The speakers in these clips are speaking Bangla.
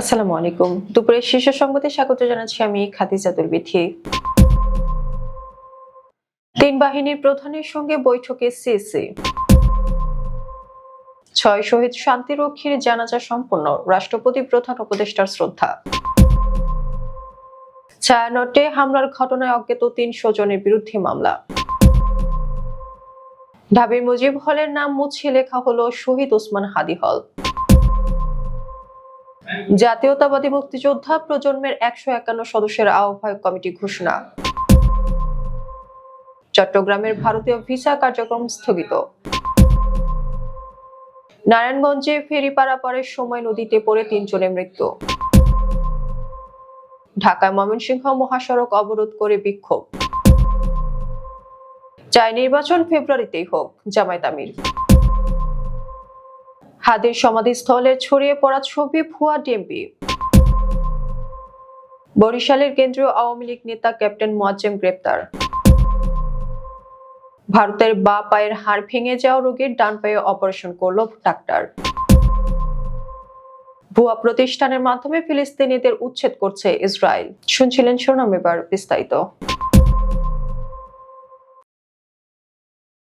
আসসালামু আলাইকুম। দুপুরের শীর্ষ সংবাদে স্বাগত জানাচ্ছি আমি খাদিজাতুল বিথি তিন বাহিনীর প্রধানের সঙ্গে বৈঠকে সিসি। ছয় শহীদ শান্তিরক্ষীর জানাজা সম্পন্ন, রাষ্ট্রপতি প্রধান উপদেষ্টার শ্রদ্ধা। ছায়ানটে হামলার ঘটনায় অজ্ঞাত তিন স্বজনের বিরুদ্ধে মামলা। ঢাবির মুজিব হলের নাম মুছে লেখা হলো শহীদ ওসমান হাদি হল। জাতীয়তাবাদী মুক্তিযোদ্ধা প্রজন্মের একশো একান্ন সদস্যের আহ্বায়ক কমিটি ঘোষণা। চট্টগ্রামের ভারতীয় ভিসা কার্যক্রম স্থগিত। নারায়ণগঞ্জে ফেরি পারাপারের সময় নদীতে পড়ে তিনজনের মৃত্যু। ঢাকায় ময়মনসিংহ মহাসড়ক অবরোধ করে বিক্ষোভ। চায় নির্বাচন ফেব্রুয়ারিতেই হোক, জামায়াত আমির। হাদির সমাধিস্থলে ছড়িয়ে পড়া ছবি ভুয়া ডিএমপি। বরিশালের কেন্দ্রীয় আওয়ামী লীগ নেতা ক্যাপ্টেন মোয়াজ্জেম গ্রেপ্তার। ভারতের বা পায়ের হাড় ভেঙে যাওয়া রোগীর ডান পায়ে অপারেশন করল ডাক্তার। ভুয়া প্রতিষ্ঠানের মাধ্যমে ফিলিস্তিনিদের উচ্ছেদ করছে ইসরায়েল। শুনছিলেন শিরোনাম এবার বিস্তারিত।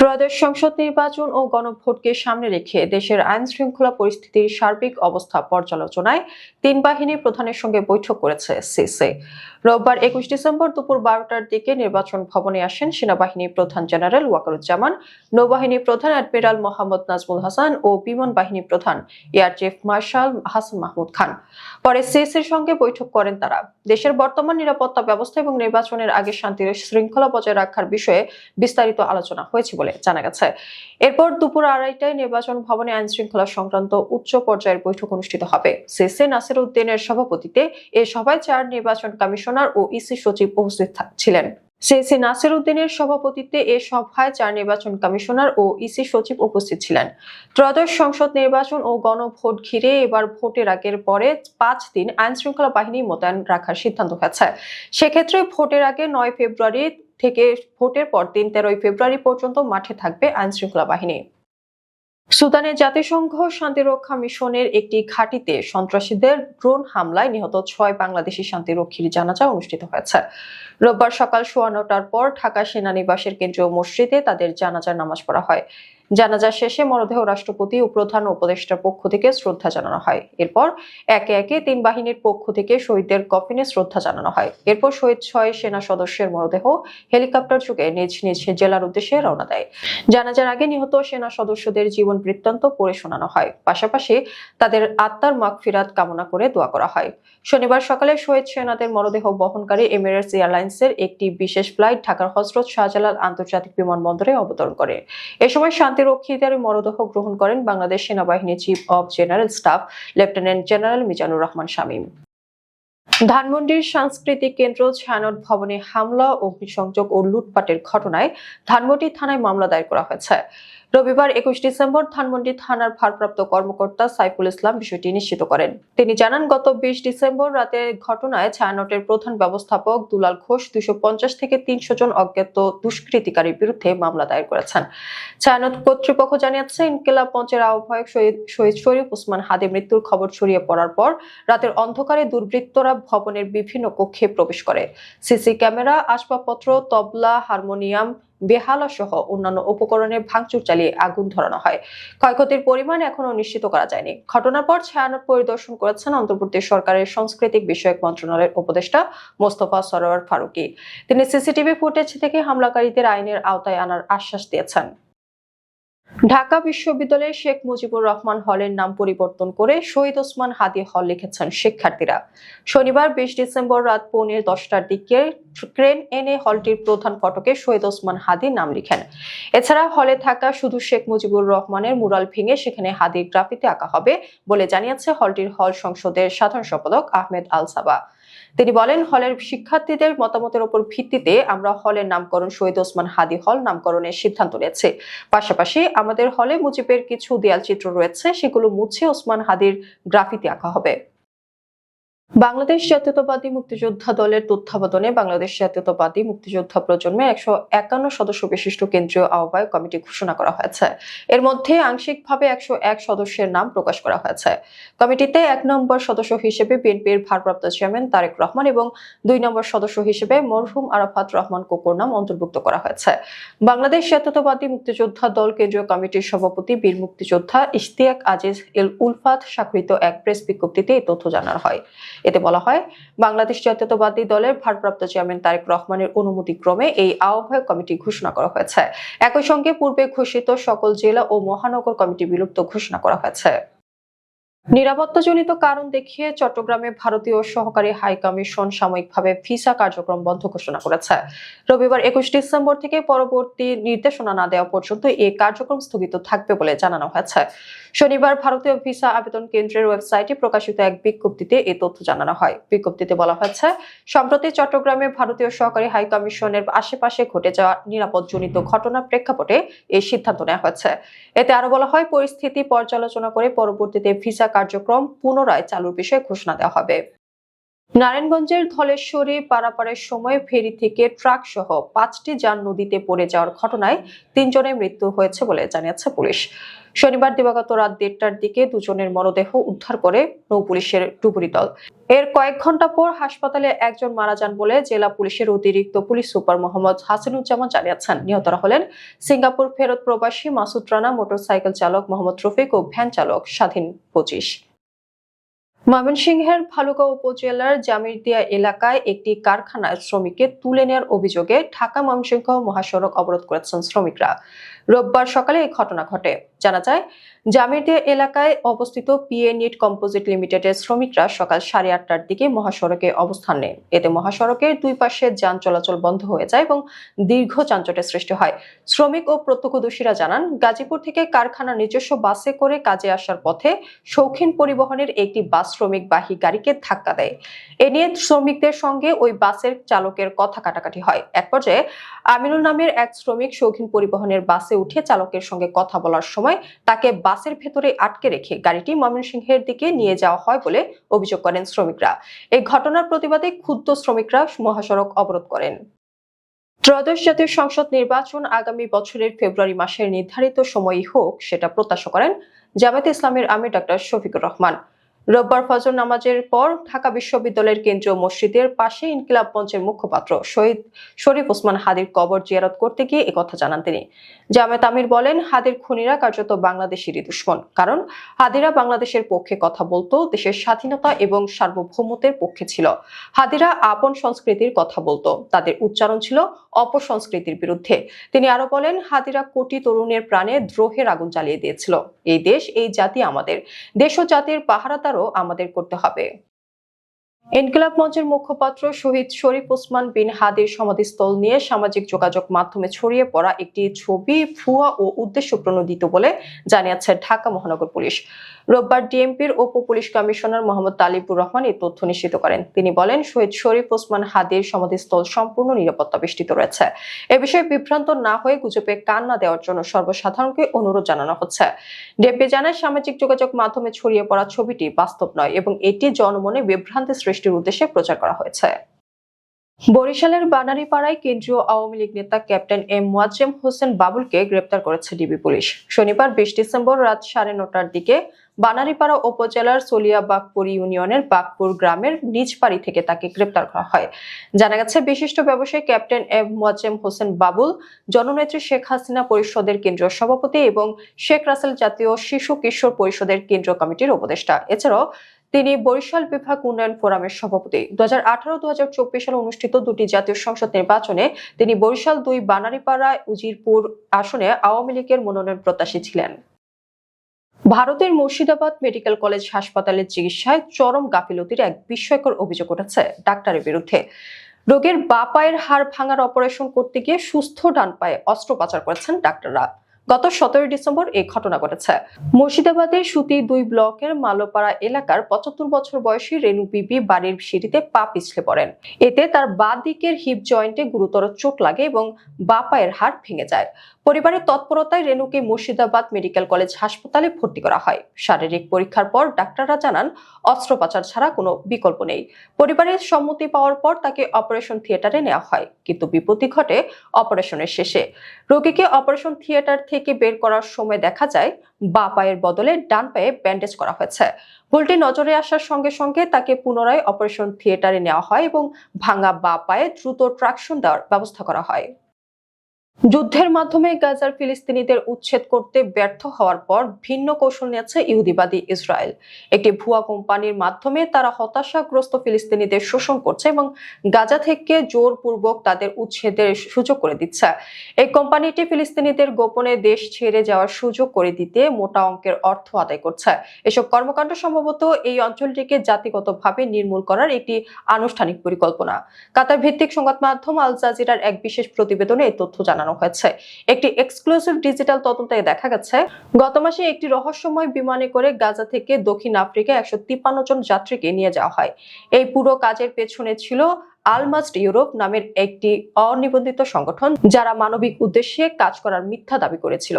ত্রয়োদশ সংসদ নির্বাচন ও গণভোটকে সামনে রেখে দেশের আইন শৃঙ্খলা পরিস্থিতির সার্বিক অবস্থা পর্যালোচনায় তিন বাহিনীর প্রধানের সঙ্গে বৈঠক করেছে সিসি। রোববার একুশ ডিসেম্বর দুপুর বারোটার দিকে নির্বাচন ভবনে আসেন সেনাবাহিনী প্রধান জেনারেল ওয়াকারুজ্জামান, নৌবাহিনী প্রধান অ্যাডমিরাল মোহাম্মদ নাজমুল হাসান ও বিমান বাহিনী প্রধান air chief marshal Hasan Mahmud Khan. পরে সিএসির সঙ্গে বৈঠক করেন তারা। দেশের বর্তমান নিরাপত্তা ব্যবস্থা এবং নির্বাচনের আগে শান্তির শৃঙ্খলা বজায় রাখার বিষয়ে বিস্তারিত আলোচনা হয়েছে বলে জানা গেছে। এরপর দুপুর আড়াইটায় নির্বাচন ভবনে আইন শৃঙ্খলা সংক্রান্ত উচ্চ পর্যায়ের বৈঠক অনুষ্ঠিত হবে। সিসি নাসির উদ্দিনের সভাপতিতে এ সভায় চার নির্বাচন কমিশনার ও ইসি সচিব উপস্থিত ছিলেন। সিসি নাসির উদ্দিনের সভাপতিত্বে এ সভায় চার নির্বাচন কমিশনার ও ইসি সচিব উপস্থিত ছিলেন। ত্রয়োদশ সংসদ নির্বাচন ও গণভোট ঘিরে এবার ভোটের আগের পরে পাঁচ দিন আইন শৃঙ্খলা বাহিনী মোতায়েন রাখার সিদ্ধান্ত হয়েছে। সেক্ষেত্রে ভোটের আগে নয় ফেব্রুয়ারি থেকে ভোটের পর দিন তেরোই ফেব্রুয়ারি পর্যন্ত মাঠে থাকবে আইনশৃঙ্খলা বাহিনী। সুদানের জাতিসংঘ শান্তিরক্ষা মিশনের একটি ঘাঁটিতে সন্ত্রাসীদের ড্রোন হামলায় নিহত ছয় বাংলাদেশি শান্তিরক্ষীর জানাজা অনুষ্ঠিত হয়েছে। রোববার সকাল সোয়া নটার পর ঢাকা সেনানিবাসের কেন্দ্রীয় মসজিদে তাদের জানাজার নামাজ পড়া হয়। জানাজা শেষে মরদেহ রাষ্ট্রপতি ও প্রধান উপদেষ্টার পক্ষ থেকে শ্রদ্ধা জানানো হয়। এরপর একে একে তিন বাহিনীর পক্ষ থেকে শহীদদের কফিনে শ্রদ্ধা জানানো হয়। এরপর শহীদ ছয় সেনা সদস্যের মরদেহ হেলিকপ্টার যোগে নিজ নিজ জেলার উদ্দেশ্যে রওনা দেয়। জানাজার আগে নিহত সেনা সদস্যদের জীবন বৃত্তান্ত পড়ে শোনানো হয়। পাশাপাশি তাদের আত্মার মাগফিরাত কামনা করে দোয়া করা হয়। শনিবার সকালে শহীদ সেনাদের মরদেহ বহনকারী এমিরেটস এয়ারলাইন্সের একটি বিশেষ ফ্লাইট ঢাকার হজরত শাহজালাল আন্তর্জাতিক বিমানবন্দরে অবতরণ করে। এ সময় শান্তিরক্ষীদের মরদেহ গ্রহণ করেন বাংলাদেশ সেনাবাহিনী chief of general staff lieutenant general Mizanur Rahman Shamim. ধানমন্ডির সাংস্কৃতিক কেন্দ্র ছায়ানট ভবনে হামলা, অগ্নিসংযোগ ও লুটপাটের ঘটনায় ধানমন্ডি থানায় মামলা দায়ের করা হয়েছে। রবিবার একুশ ডিসেম্বর ধানমন্ডি থানার ভারপ্রাপ্ত কর্মকর্তা সাইফুল ইসলাম বিষয়টি নিশ্চিত করেন। তিনি জানান, গত বিশ ডিসেম্বর রাতে ঘটনায় ছায়ানটের প্রধান ব্যবস্থাপক দুলাল ঘোষ দুশো পঞ্চাশ থেকে তিনশো জন অজ্ঞাত দুষ্কৃতিকারীর বিরুদ্ধে মামলা দায়ের করেছেন। ছায়ানট কর্তৃপক্ষ জানিয়েছে, ইনকিলাব মঞ্চের আহ্বায়ক শহীদ শরীফ উসমান হাদি মৃত্যুর খবর ছড়িয়ে পড়ার পর রাতের অন্ধকারে দুর্বৃত্তরা ভবনের বিভিন্ন কক্ষে প্রবেশ করে। সিসি ক্যামেরা, আসবাবপত্র, তবলা, হারমোনিয়াম বেহালা সহ অন্যান্য উপকরণের ভাঙচুর চালিয়ে আগুন ধরানো হয়। ক্ষয়ক্ষতির পরিমাণ এখনও নিশ্চিত করা যায়নি। ঘটনার পর ছায়ানট পরিদর্শন করেছেন অন্তর্বর্তী সরকারের সাংস্কৃতিক বিষয়ক মন্ত্রণালয়ের উপদেষ্টা মোস্তফা সরোয়ার ফারুকি। তিনি সিসিটিভি ফুটেজ থেকে হামলাকারীদের আইনের আওতায় আনার আশ্বাস দিয়েছেন। ঢাকা বিশ্ববিদ্যালয়ের শেখ মুজিবুর রহমান হলের নাম পরিবর্তন করে শহীদ ওসমান হাদি হল লিখেছেন শিক্ষার্থীরা। শনিবার বিশ ডিসেম্বর রাত পৌনে দশটার দিকে ক্রেন এনে হলটির প্রধান ফটকে শহীদ ওসমান হাদি নাম লিখেন। এছাড়া হলে থাকা শুধু শেখ মুজিবুর রহমানের মুরাল ভেঙে সেখানে হাদির গ্রাফিতে আঁকা হবে বলে জানিয়েছে হলটির হল সংসদের সাধারণ সম্পাদক আহমেদ আল সাবা। তিনি বলেন, হলের শিক্ষার্থীদের মতামতের উপর ভিত্তিতে আমরা হলের নামকরণ, শহীদ ওসমান হাদি হল নামকরণের সিদ্ধান্ত নিয়েছে। পাশাপাশি আমাদের হলে মুজিবের কিছু দেয়াল চিত্র রয়েছে, সেগুলো মুছে ওসমান হাদির গ্রাফিতে আঁকা হবে। বাংলাদেশ জাতীয়তাবাদী মুক্তিযোদ্ধা দলের তত্ত্বাবধানে বাংলাদেশ জাতীয়তাবাদী মুক্তিযোদ্ধা প্রজন্মের একশো একান্ন সদস্য বিশিষ্ট কেন্দ্রীয় আহ্বায়ক কমিটি ঘোষণা করা হয়েছে। এর মধ্যে আংশিকভাবে একশো এক সদস্যের নাম প্রকাশ করা হয়েছে। কমিটিতে এক নম্বর সদস্য হিসেবে বিএনপির ভারপ্রাপ্ত চেয়ারম্যান তারেক রহমান এবং দুই নম্বর সদস্য হিসেবে মরহুম আরাফাত রহমান কোকোর নাম অন্তর্ভুক্ত করা হয়েছে। বাংলাদেশ জাতীয়তাবাদী মুক্তিযোদ্ধা দল কেন্দ্রীয় কমিটির সভাপতি বীর মুক্তিযোদ্ধা ইশতিয়াক আজিজ এল উলফাত স্বাক্ষরিত এক প্রেস বিজ্ঞপ্তিতে এই তথ্য জানানো হয়। এতে বলা হয়, বাংলাদেশ জাতীয়তাবাদী দলের ভারপ্রাপ্ত চেয়ারম্যান তারেক রহমানের অনুমতি ক্রমে এই আহ্বায়ক কমিটি ঘোষণা করা হয়েছে। একই সঙ্গে পূর্বে ঘোষিত সকল জেলা ও মহানগর কমিটি বিলুপ্ত ঘোষণা করা হয়েছে। নিরাপত্তাজনিত কারণ দেখিয়ে চট্টগ্রামে ভারতীয় সহকারী হাই কমিশন সাময়িকভাবে ভিসা কার্যক্রম বন্ধ ঘোষণা করেছে। রবিবার একুশ ডিসেম্বর থেকে পরবর্তী নির্দেশনা না দেওয়া পর্যন্ত এই কার্যক্রম স্থগিত থাকবে বলে জানানো হয়েছে। শনিবার ভারতীয় ভিসা আবেদন কেন্দ্রের ওয়েবসাইটে প্রকাশিত এক বিজ্ঞপ্তিতে এই তথ্য জানানো হয়। বিজ্ঞপ্তিতে বলা হয়েছে, সম্প্রতি চট্টগ্রামে ভারতীয় সহকারী হাই কমিশনের আশেপাশে ঘটে যাওয়া নিরাপদজনিত ঘটনার প্রেক্ষাপটে এই সিদ্ধান্ত নেওয়া হয়েছে। এতে আরও বলা হয়, পরিস্থিতি পর্যালোচনা করে পরবর্তীতে ভিসা কার্যক্রম পুনরায় চালুর বিষয়ে ঘোষণা দেওয়া হবে। নারায়ণগঞ্জের ধলেশ্বরী পারাপারের সময় ফেরি থেকে ট্রাক সহ পাঁচটি যান নদীতে পড়ে যাওয়ার ঘটনায় তিনজনের মৃত্যু হয়েছে বলে জানিয়েছে পুলিশ। শনিবার দিবাগত রাত দেড়টার দিকে দুজনের মরদেহ উদ্ধার করে নৌ পুলিশের ডুবুরি দল। এর কয়েক ঘণ্টা পর হাসপাতালে একজন মারা যান বলে জেলা পুলিশের অতিরিক্ত পুলিশ সুপার মোহাম্মদ হাসিনুজ্জামান জানিয়েছেন। নিহতরা হলেন সিঙ্গাপুর ফেরত প্রবাসী মাসুদ রানা, মোটরসাইকেল চালক মোহাম্মদ রফিক ও ভ্যান চালক স্বাধীন পঁচিশ। ময়মনসিংহের ভালুকা উপজেলার জামিরদিয়া এলাকায় একটি কারখানায় শ্রমিককে তুলে নেওয়ার অভিযোগে ঢাকা ময়মনসিংহ মহাসড়ক অবরোধ করেছেন শ্রমিকরা। রোববার সকালে এই ঘটনা ঘটে। জানা যায় জামিরদিয়া এলাকায় অবস্থিত পিএ নিট কম্পোজিট লিমিটেডের শ্রমিকরা সকাল সাড়ে আটটার দিকে মহাসড়কে অবস্থান নেন এতে মহাসড়কের দুই পাশে যান চলাচল বন্ধ হয়ে যায় এবং দীর্ঘ যানজটের সৃষ্টি হয়। শ্রমিক ও প্রত্যক্ষদর্শীরা জানান, গাজীপুর থেকে কারখানার নিজস্ব বাসে করে কাজে আসার পথে শৌখিন পরিবহনের একটি বাস শ্রমিক বাহী গাড়িকে ধাক্কা দেয়। এ নিয়ে শ্রমিকদের সঙ্গে ওই বাসের চালকের কথা কাটাকাটি হয়। এক পর্যায়ে আমিনুল নামের এক শ্রমিক শৌখিন পরিবহনের বাসে উঠে চালকের সঙ্গে কথা বলার সময় তাকে বাসের ভেতরে আটকে রেখে গাড়িটি ময়মনসিংহের দিকে নিয়ে যাওয়া হয় বলে অভিযোগ করেন শ্রমিকরা। এই ঘটনার প্রতিবাদে ক্ষুব্ধ শ্রমিকরা মহাসড়ক অবরোধ করেন। ত্রয়োদশ জাতীয় সংসদ নির্বাচন আগামী বছরের ফেব্রুয়ারি মাসের নির্ধারিত সময়ই হোক সেটা প্রত্যাশা করেন জামায়াতে ইসলামের আমির ডাক্তার শফিকুর রহমান। রোববার ফজর নামাজের পর ঢাকা বিশ্ববিদ্যালয়ের কেন্দ্রীয় মসজিদের পাশে ইনকিলাব মঞ্চের মুখপাত্র শহীদ শরীফ ওসমান হাদির কবর জিয়ারত করতে গিয়ে একথা জানান তিনি। জামায়াত আমির বলেন, হাদির খুনিরা কার্যত বাংলাদেশেরই দুশ্মন। কারণ, হাদিরা বাংলাদেশের পক্ষে কথা বলতো, দেশের স্বাধীনতা এবং সার্বভৌমত্বের পক্ষে ছিল। হাদিরা আপন সংস্কৃতির কথা বলতো। তাদের উচ্চারণ ছিল অপসংস্কৃতির বিরুদ্ধে। তিনি আরও বলেন, হাদিরা কোটি তরুণের প্রাণে দ্রোহের আগুন জ্বালিয়ে দিয়েছিল। এই দেশ, এই জাতি আমাদের। দেশ ও জাতির পাহারাদারও আমাদের করতে হবে। ইনকিলাব মঞ্চের মুখপাত্র শহীদ শরীফ ওসমান বিন হাদির সমাধিস্থল নিয়ে সামাজিক যোগাযোগ মাধ্যমে ছড়িয়ে পড়া একটি ছবি, ভুয়া ও উদ্দেশ্য প্রণোদিত বলে জানিয়েছে ঢাকা মহানগর পুলিশ। রোববার ডিএমপির উপ পুলিশ কমিশনার মোহাম্মদ তালিবুর রহমান এই তথ্য নিশ্চিত করেন। তিনি বলেন, শহীদ শরীফ ওসমান হাদির সমাধিস্থল সম্পূর্ণ নিরাপত্তা বেষ্টিত রয়েছে। এ বিষয়ে বিভ্রান্ত না হয়ে গুজবে কান না দেওয়ার জন্য সর্বসাধারণকে অনুরোধ জানানো হচ্ছে। ডিএমপি জানায়, সামাজিক যোগাযোগ মাধ্যমে ছড়িয়ে পড়া ছবিটি বাস্তব নয় এবং এটি জনমনে বিভ্রান্তি সৃষ্টির উদ্দেশ্যে প্রচার করা হয়েছে। বরিশালের বানারীপাড়ায় কেন্দ্রীয় আওয়ামী লীগ নেতা ক্যাপ্টেন এম মোয়াজ্জেম হোসেন বাবুলকে গ্রেপ্তার করেছে ডিবি পুলিশ। শনিবার বিশ ডিসেম্বর রাত সাড়ে নটার দিকে বানারীপাড়া উপজেলার সলিয়াবাগপুর ইউনিয়নের বাগপুর গ্রামের নিজ বাড়ি থেকে তাকে গ্রেপ্তার করা হয়। জানা গেছে, বিশিষ্ট ব্যবসায়ী ক্যাপ্টেন এম মোয়াজ্জেম হোসেন বাবুল, জননেত্রী শেখ হাসিনা পরিষদের কেন্দ্রীয় সভাপতি এবং শেখ রাসেল জাতীয় শিশু কিশোর পরিষদের কেন্দ্রীয় কমিটির উপদেষ্টা। এছাড়াও তিনি বরিশাল বিভাগ উন্নয়ন ফোরামের সভাপতি। দু হাজার আঠারো দু হাজার চব্বিশ সালে অনুষ্ঠিত দুটি জাতীয় সংসদ নির্বাচনে তিনি বরিশাল দুই, বানারীপাড়া, উজিরপুর আসনে আওয়ামী লীগের মনোনয়ন প্রত্যাশী ছিলেন। ভারতের মুর্শিদাবাদ মেডিকেল কলেজ হাসপাতালের চিকিৎসায় চরম গাফিলতির এক বিস্ময়কর অভিযোগ উঠেছে ডাক্তারের বিরুদ্ধে। রোগের বা পায়ের হাড় ভাঙার অপারেশন করতে গিয়ে সুস্থ ডান পায়ে অস্ত্রোপচার করেছেন ডাক্তাররা। গত সতেরোই ডিসেম্বর এই ঘটনা ঘটেছে। মুর্শিদাবাদের সুতি দুই ব্লকের মালোপাড়া এলাকার পঁচাত্তর বছর বয়সী রেনু বিবি বাড়ির সিঁড়িতে পা পিছলে পড়েন। এতে তার বা দিকের হিপ জয়েন্টে গুরুতর চোট লাগে এবং বা পায়ের হাড় ভেঙে যায়। পরিবারের তৎপরতায় রেনুকে মুর্শিদাবাদ মেডিকেল কলেজ হাসপাতালে ভর্তি করা হয়। শারীরিক পরীক্ষার পর ডাক্তাররা জানান, অস্ত্রোপচার ছাড়া কোনো বিকল্প নেই। পরিবারের সম্মতি পাওয়ার পর তাকে অপারেশন থিয়েটারে নেওয়া হয়, কিন্তু বিপত্তি ঘটে অপারেশনের শেষে। রোগীকে অপারেশন থিয়েটার থেকে বের করার সময় দেখা যায়, বা পায়ের বদলে ডান পায়ে ব্যান্ডেজ করা হয়েছে। ভুলটি নজরে আসার সঙ্গে সঙ্গে তাকে পুনরায় অপারেশন থিয়েটারে নেওয়া হয় এবং ভাঙা বা পায়ে দ্রুত ট্রাকশন দেওয়ার ব্যবস্থা করা হয়। যুদ্ধের মাধ্যমে গাজার ফিলিস্তিনিদের উচ্ছেদ করতে ব্যর্থ হওয়ার পর ভিন্ন কৌশল নিয়েছে ইহুদিবাদী ইসরায়েল। একটি ভুয়া কোম্পানির মাধ্যমে তারা হতাশাগ্রস্ত ফিলিস্তিনিদের শোষণ করছে এবং গাজা থেকে জোরপূর্বক তাদের উচ্ছেদের সুযোগ করে দিচ্ছে। এই কোম্পানিটি ফিলিস্তিনিদের গোপনে দেশ ছেড়ে যাওয়ার সুযোগ করে দিতে মোটা অঙ্কের অর্থ আদায় করছে। এসব কর্মকাণ্ড সম্ভবত এই অঞ্চলটিকে জাতিগতভাবে নির্মূল করার একটি আনুষ্ঠানিক পরিকল্পনা। কাতার ভিত্তিক সংবাদ মাধ্যম আল জাজিরার এক বিশেষ প্রতিবেদনে এই তথ্য জানানো হয়েছে। একটি এক্সক্লুসিভ ডিজিটাল তদন্তে দেখা গেছে, গত মাসে একটি রহস্যময় বিমানে করে গাজা থেকে দক্ষিণ আফ্রিকা একশো তিপ্পান্ন জন যাত্রীকে নিয়ে যাওয়া হয়। এই পুরো কাজের পেছনে ছিল আলমাস্ট ইউরোপ নামের একটি অনিবন্ধিত সংগঠন, যারা মানবিক উদ্দেশ্যে কাজ করার মিথ্যা দাবি করেছিল।